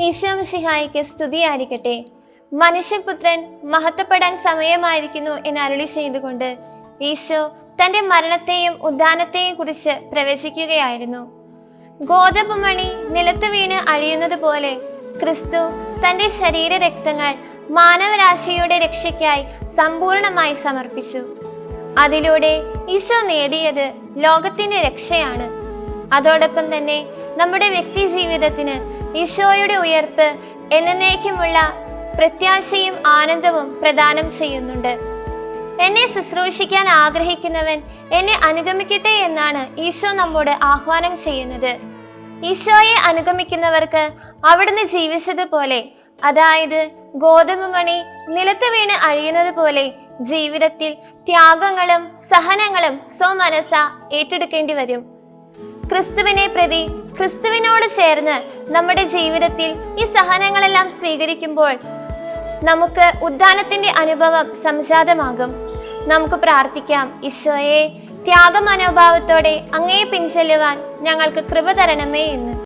ഈശോമിഷിഹായിക്ക് സ്തുതിയായിരിക്കട്ടെ. മനുഷ്യപുത്രൻ മഹത്വപ്പെടാൻ സമയമായിരിക്കുന്നു എന്ന് അരുളി ചെയ്തുകൊണ്ട് ഈശോ തന്റെ മരണത്തെയും ഉദ്ധാനത്തെയും കുറിച്ച് പ്രവചിക്കുകയായിരുന്നു ഗോതമ്പുമണി നിലത്ത് വീണ് അഴിയുന്നത് പോലെ ക്രിസ്തു തന്റെ ശരീര രക്തങ്ങൾ മാനവരാശിയുടെ രക്ഷയ്ക്കായി സമ്പൂർണമായി സമർപ്പിച്ചു. അതിലൂടെ ഈശോ നേടിയത് ലോകത്തിന്റെ രക്ഷയാണ്. അതോടൊപ്പം തന്നെ നമ്മുടെ വ്യക്തി ജീവിതത്തിന് ഈശോയുടെ ഉയർപ്പ് എന്നേക്കുമുള്ള പ്രത്യാശയും ആനന്ദവും പ്രദാനം ചെയ്യുന്നുണ്ട്. എന്നെ ശുശ്രൂഷിക്കാൻ ആഗ്രഹിക്കുന്നവൻ എന്നെ അനുഗമിക്കട്ടെ എന്നാണ് ഈശോ നമ്മോട് ആഹ്വാനം ചെയ്യുന്നത്. ഈശോയെ അനുഗമിക്കുന്നവർക്ക് അവിടുന്ന് ജീവിച്ചതുപോലെ അതായത് ഗോതമ്പ് മണി നിലത്ത് വീണ് അഴിയുന്നത് പോലെ ജീവിതത്തിൽ ത്യാഗങ്ങളും സഹനങ്ങളും സ്വമനസ ഏറ്റെടുക്കേണ്ടി വരും. ക്രിസ്തുവിനെ പ്രതി ക്രിസ്തുവിനോട് ചേർന്ന് നമ്മുടെ ജീവിതത്തിൽ ഈ സഹനങ്ങളെല്ലാം സ്വീകരിക്കുമ്പോൾ നമുക്ക് ഉദ്ധാനത്തിന്റെ അനുഭവം സംജാതമാകും. നമുക്ക് പ്രാർത്ഥിക്കാം ഈശോയെ ത്യാഗ മനോഭാവത്തോടെ അങ്ങേ പിൻചെല്ലുവാൻ ഞങ്ങൾക്ക് കൃപ തരണമേ എന്ന്.